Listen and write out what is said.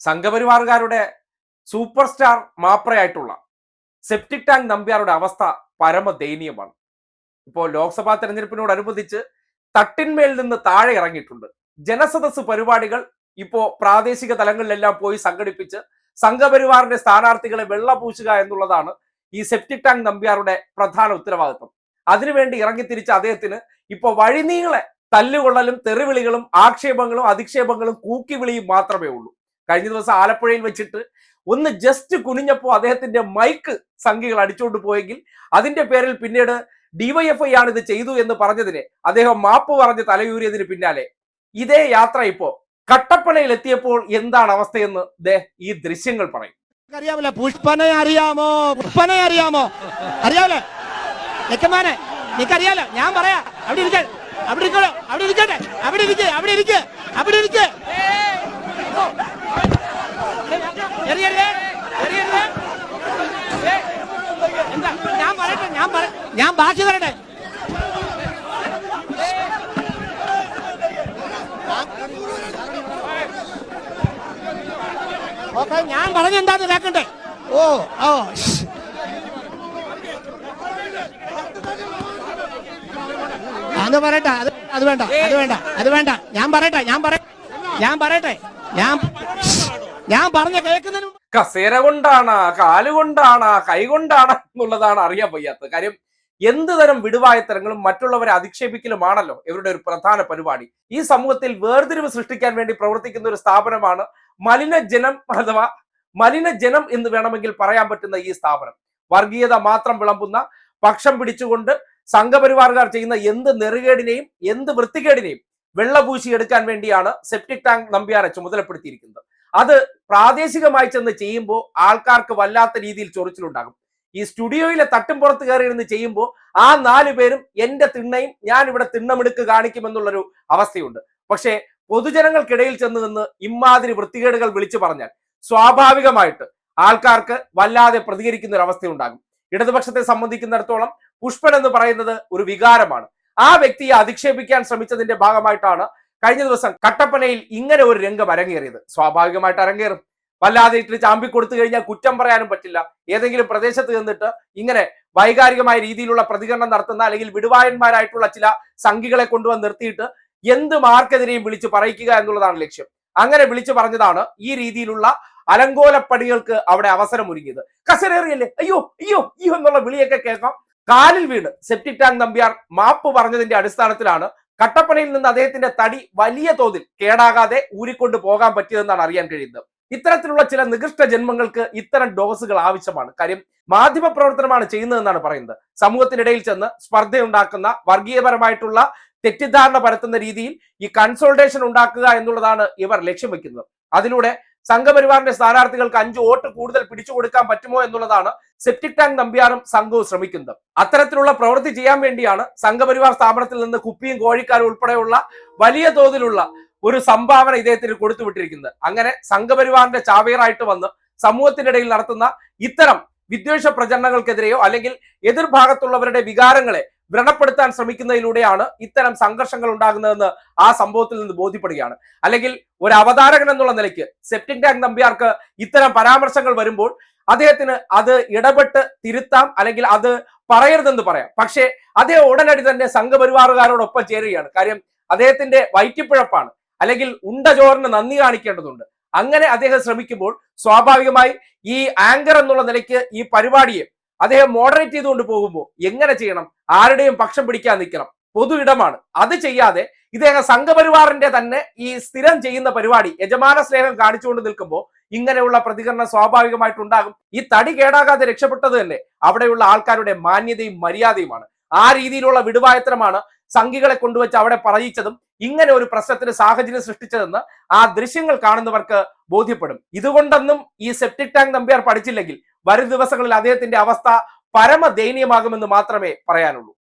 സംഘപരിവാറുകാരുടെ super star മാപ്രയായിട്ടുള്ള septic tank നമ്പ്യാരുടെ അവസ്ഥ പരമ ദയനീയമാണ് ഇപ്പോൾ ലോക്സഭാ തെരഞ്ഞെടുപ്പിനോടനുബന്ധിച്ച് തട്ടിന്മേൽ നിന്ന് താഴെ ഇറങ്ങിയിട്ടുണ്ട്. ജനസദസ് പരിപാടികൾ ഇപ്പോ പ്രാദേശിക തലങ്ങളിലെല്ലാം പോയി സംഘടിപ്പിച്ച് സംഘപരിവാറിന്റെ സ്ഥാനാർത്ഥികളെ വെള്ളപൂശുക എന്നുള്ളതാണ് ഈ സെപ്റ്റിക് ടാങ്ക് നമ്പ്യാരുടെ പ്രധാന ഉത്തരവാദിത്വം അതിനുവേണ്ടി ഇറങ്ങിത്തിരിച്ച അദ്ദേഹത്തിന് ഇപ്പൊ വഴിനീങ്ങളെ തല്ലുകൊള്ളലും തെറിവിളികളും ആക്ഷേപങ്ങളും അധിക്ഷേപങ്ങളും കൂക്കിവിളിയും മാത്രമേ ഉള്ളൂ. കഴിഞ്ഞ ദിവസം ആലപ്പുഴയിൽ വെച്ചിട്ട് ഒന്ന് ജസ്റ്റ് കുനിഞ്ഞപ്പോൾ അദ്ദേഹത്തിന്റെ മൈക്ക് സംഖ്യകൾ അടിച്ചുകൊണ്ട് പോയെങ്കിൽ അതിന്റെ പേരിൽ പിന്നീട് ഡിവൈഎഫ്ഐ ആണ് ഇത് ചെയ്തു എന്ന് പറഞ്ഞതിന് അദ്ദേഹം മാപ്പ് പറഞ്ഞ് തലയൂരിയതിന് പിന്നാലെ. ഇതേ യാത്ര ഇപ്പോ കട്ടപ്പനയിൽ എത്തിയപ്പോൾ എന്താണ് അവസ്ഥയെന്ന് ദേ ഈ ദൃശ്യങ്ങൾ പറയും. അറിയാമല്ലോ? പുഷ്പനെ അറിയാമോ? പുഷ്പനെ അറിയാമോ? അറിയാമല്ലോ? ലക്കമാനെ നിനക്കറിയാലോ? ഞാൻ പറയാ. അവിടെ ഇരിക്ക. അവിടെ ഇരിക്കണോ അവിടെ ഇരിക്കട്ടെ അവിടെ ഇരിക്ക. അവിടെ ഇരിക്ക. അവിടെ ഇരിക്ക. എന്താ ഞാൻ പറയട്ടെ ഞാൻ പറ ഞാൻ ബാക്കി തരട്ടെ ഓക്കെ ഞാൻ പറഞ്ഞ എന്താന്ന് കേക്കണ്ടേ ഓ ഓ. അത് പറയട്ടെ അത് അത് വേണ്ട അത് വേണ്ട അത് വേണ്ട ഞാൻ പറയട്ടെ ഞാൻ പറ ഞാൻ പറയട്ടെ ഞാൻ. ഞാൻ പറഞ്ഞ കേൾക്കുന്നതിന് കസേര കൊണ്ടാണ് കാലുകൊണ്ടാണ് കൈകൊണ്ടാണ് എന്നുള്ളതാണ് അറിയാൻ വയ്യാത്തത്. കാര്യം എന്ത് തരം വിടുവായത്തരങ്ങളും മറ്റുള്ളവരെ അധിക്ഷേപിക്കലുമാണല്ലോ ഇവരുടെ ഒരു പ്രധാന പരിപാടി. ഈ സമൂഹത്തിൽ വേർതിരിവ് സൃഷ്ടിക്കാൻ വേണ്ടി പ്രവർത്തിക്കുന്ന ഒരു സ്ഥാപനമാണ് മലിനജനം അഥവാ മലിനജനം എന്ന് വേണമെങ്കിൽ പറയാൻ പറ്റുന്ന ഈ സ്ഥാപനം. വർഗീയത മാത്രം വിളമ്പുന്ന പക്ഷം പിടിച്ചുകൊണ്ട് സംഘപരിവാറുകാർ ചെയ്യുന്ന എന്ത് നെറുകേടിനെയും എന്ത് വൃത്തികേടിനെയും വെള്ളപൂശി എടുക്കാൻ വേണ്ടിയാണ് സെപ്റ്റിക് ടാങ്ക് നമ്പ്യാരെ ചുമതലപ്പെടുത്തിയിരിക്കുന്നത്. അത് പ്രാദേശികമായി ചെന്ന് ചെയ്യുമ്പോൾ ആൾക്കാർക്ക് വല്ലാത്ത രീതിയിൽ ചൊറിച്ചിലുണ്ടാകും. ഈ സ്റ്റുഡിയോയിലെ തട്ടും പുറത്ത് കയറി ഇരുന്ന് ചെയ്യുമ്പോൾ ആ നാല് പേരും എന്റെ തിണ്ണയും ഞാൻ ഇവിടെ തിണ്ണമെടുക്ക് കാണിക്കുമെന്നുള്ളൊരു അവസ്ഥയുണ്ട്. പക്ഷേ പൊതുജനങ്ങൾക്കിടയിൽ ചെന്ന് നിന്ന് ഇമാതിരി വൃത്തികേടുകൾ വിളിച്ചു പറഞ്ഞാൽ സ്വാഭാവികമായിട്ട് ആൾക്കാർക്ക് വല്ലാതെ പ്രതികരിക്കുന്ന ഒരു അവസ്ഥയുണ്ടാകും ഇടതുപക്ഷത്തെ സംബന്ധിക്കുന്നിടത്തോളം പുഷ്പൻ എന്ന് പറയുന്നത് ഒരു വികാരമാണ്. ആ വ്യക്തിയെ അധിക്ഷേപിക്കാൻ ശ്രമിച്ചതിന്റെ ഭാഗമായിട്ടാണ് കഴിഞ്ഞ ദിവസം കട്ടപ്പനയിൽ ഇങ്ങനെ ഒരു രംഗം അരങ്ങേറിയത്. സ്വാഭാവികമായിട്ട് അരങ്ങേറും. വല്ലാതെ ഇട്ട് ചാമ്പി കൊടുത്തു കഴിഞ്ഞാൽ കുറ്റം പറയാനും പറ്റില്ല. ഏതെങ്കിലും പ്രദേശത്ത് ചെന്നിട്ട് ഇങ്ങനെ വൈകാരികമായ രീതിയിലുള്ള പ്രതികരണം നടത്തുന്ന അല്ലെങ്കിൽ വിടുവായന്മാരായിട്ടുള്ള ചില സംഘികളെ കൊണ്ടുവന്ന് നിർത്തിയിട്ട് എന്ത് മാർക്കെതിരെയും വിളിച്ചു പറയിക്കുക എന്നുള്ളതാണ് ലക്ഷ്യം. അങ്ങനെ വിളിച്ചു പറഞ്ഞതാണ് ഈ രീതിയിലുള്ള അലങ്കോലപ്പടികൾക്ക് അവിടെ അവസരം ഒരുങ്ങിയത്. കസരേറിയല്ലേ അയ്യോ അയ്യോ അയ്യോ എന്നുള്ള വിളിയൊക്കെ കേൾക്കാം. കാലിൽ വീണ്. സെപ്റ്റിക് ടാങ്ക് നമ്പ്യാർ മാപ്പ് പറഞ്ഞതിന്റെ അടിസ്ഥാനത്തിലാണ് കട്ടപ്പനയിൽ നിന്ന് അദ്ദേഹത്തിന്റെ തടി വലിയ തോതിൽ കേടാകാതെ ഊരിക്കൊണ്ട് പോകാൻ പറ്റിയതെന്നാണ് അറിയാൻ കഴിയുന്നത്. ഇത്തരത്തിലുള്ള ചില നികൃഷ്ട ജന്മങ്ങൾക്ക് ഇത്തരം ഡോസുകൾ ആവശ്യമാണ്. കാര്യം മാധ്യമ പ്രവർത്തനമാണ് ചെയ്യുന്നതെന്നാണ് പറയുന്നത്. സമൂഹത്തിനിടയിൽ ചെന്ന് സ്പർദ്ധയുണ്ടാക്കുന്ന വർഗീയപരമായിട്ടുള്ള തെറ്റിദ്ധാരണ പരത്തുന്ന രീതിയിൽ ഈ കൺസോൾട്ടേഷൻ ഉണ്ടാക്കുക എന്നുള്ളതാണ് ഇവർ ലക്ഷ്യം വെക്കുന്നത്. അതിലൂടെ സംഘപരിവാറിന്റെ സ്ഥാനാർത്ഥികൾക്ക് അഞ്ച് വോട്ട് കൂടുതൽ പിടിച്ചു കൊടുക്കാൻ പറ്റുമോ എന്നുള്ളതാണ് സെപ്റ്റിക് ടാങ്ക് നമ്പ്യാറും സംഘവും ശ്രമിക്കുന്നത്. അത്തരത്തിലുള്ള പ്രവൃത്തി ചെയ്യാൻ വേണ്ടിയാണ് സംഘപരിവാർ സ്ഥാപനത്തിൽ നിന്ന് കുപ്പിയും കോഴിക്കാരും ഉൾപ്പെടെയുള്ള വലിയ തോതിലുള്ള ഒരു സംഭാവന ഇദ്ദേഹത്തിന് കൊടുത്തുവിട്ടിരിക്കുന്നത് അങ്ങനെ സംഘപരിവാറിന്റെ ചാവേറായിട്ട് വന്ന് സമൂഹത്തിനിടയിൽ നടത്തുന്ന ഇത്തരം വിദ്വേഷ പ്രചരണങ്ങൾക്കെതിരെയോ അല്ലെങ്കിൽ എതിർഭാഗത്തുള്ളവരുടെ വികാരങ്ങളെ വ്രണപ്പെടുത്താൻ ശ്രമിക്കുന്നതിലൂടെയാണ് ഇത്തരം സംഘർഷങ്ങൾ ഉണ്ടാകുന്നതെന്ന് ആ സംഭവത്തിൽ നിന്ന് ബോധ്യപ്പെടുകയാണ്. അല്ലെങ്കിൽ ഒരു അവതാരകൻ എന്നുള്ള നിലയ്ക്ക് സെപ്റ്റിക് ടാങ്ക് നമ്പ്യാർക്ക് ഇത്തരം പരാമർശങ്ങൾ വരുമ്പോൾ അദ്ദേഹത്തിന് അത് ഇടപെട്ട് തിരുത്താം അല്ലെങ്കിൽ അത് പറയരുതെന്ന് പറയാം. പക്ഷേ അദ്ദേഹം ഉടനടി തന്നെ സംഘപരിവാറുകാരോടൊപ്പം ചേരുകയാണ്. കാര്യം അദ്ദേഹത്തിന്റെ വയറ്റിപ്പിഴപ്പാണ്. അല്ലെങ്കിൽ ഉണ്ട ചോറിന് നന്ദി കാണിക്കേണ്ടതുണ്ട്. അങ്ങനെ അദ്ദേഹം ശ്രമിക്കുമ്പോൾ സ്വാഭാവികമായി ഈ ആങ്കർ എന്നുള്ള നിലയ്ക്ക് ഈ പരിപാടിയെ അദ്ദേഹം മോഡറേറ്റ് ചെയ്തുകൊണ്ട് പോകുമ്പോൾ എങ്ങനെ ചെയ്യണം? ആരുടെയും പക്ഷം പിടിക്കാൻ നിൽക്കണം. പൊതു ഇടമാണ്. അത് ചെയ്യാതെ ഇദ്ദേഹം സംഘപരിവാറിന്റെ തന്നെ ഈ സ്ഥിരം ചെയ്യുന്ന പരിപാടി യജമാന സ്നേഹം കാണിച്ചുകൊണ്ട് നിൽക്കുമ്പോൾ ഇങ്ങനെയുള്ള പ്രതികരണം സ്വാഭാവികമായിട്ടുണ്ടാകും ഈ തടി കേടാകാതെ രക്ഷപ്പെട്ടത് തന്നെ അവിടെയുള്ള ആൾക്കാരുടെ മാന്യതയും മര്യാദയുമാണ്. ആ രീതിയിലുള്ള വിടുവായത്തരമാണ് സംഘികളെ കൊണ്ടുവച്ച് അവിടെ പറയിച്ചതും ഇങ്ങനെ ഒരു പ്രശ്നത്തിന് സാഹചര്യം സൃഷ്ടിച്ചതെന്ന് ആ ദൃശ്യങ്ങൾ കാണുന്നവർക്ക് ബോധ്യപ്പെടും. ഇതുകൊണ്ടൊന്നും ഈ സെപ്റ്റിക് ടാങ്ക് നമ്പ്യാർ പഠിച്ചില്ലെങ്കിൽ വരും ദിവസങ്ങളിൽ അദ്ദേഹത്തിന്റെ അവസ്ഥ പരമ ദയനീയമാകുമെന്ന് മാത്രമേ പറയാനുള്ളൂ.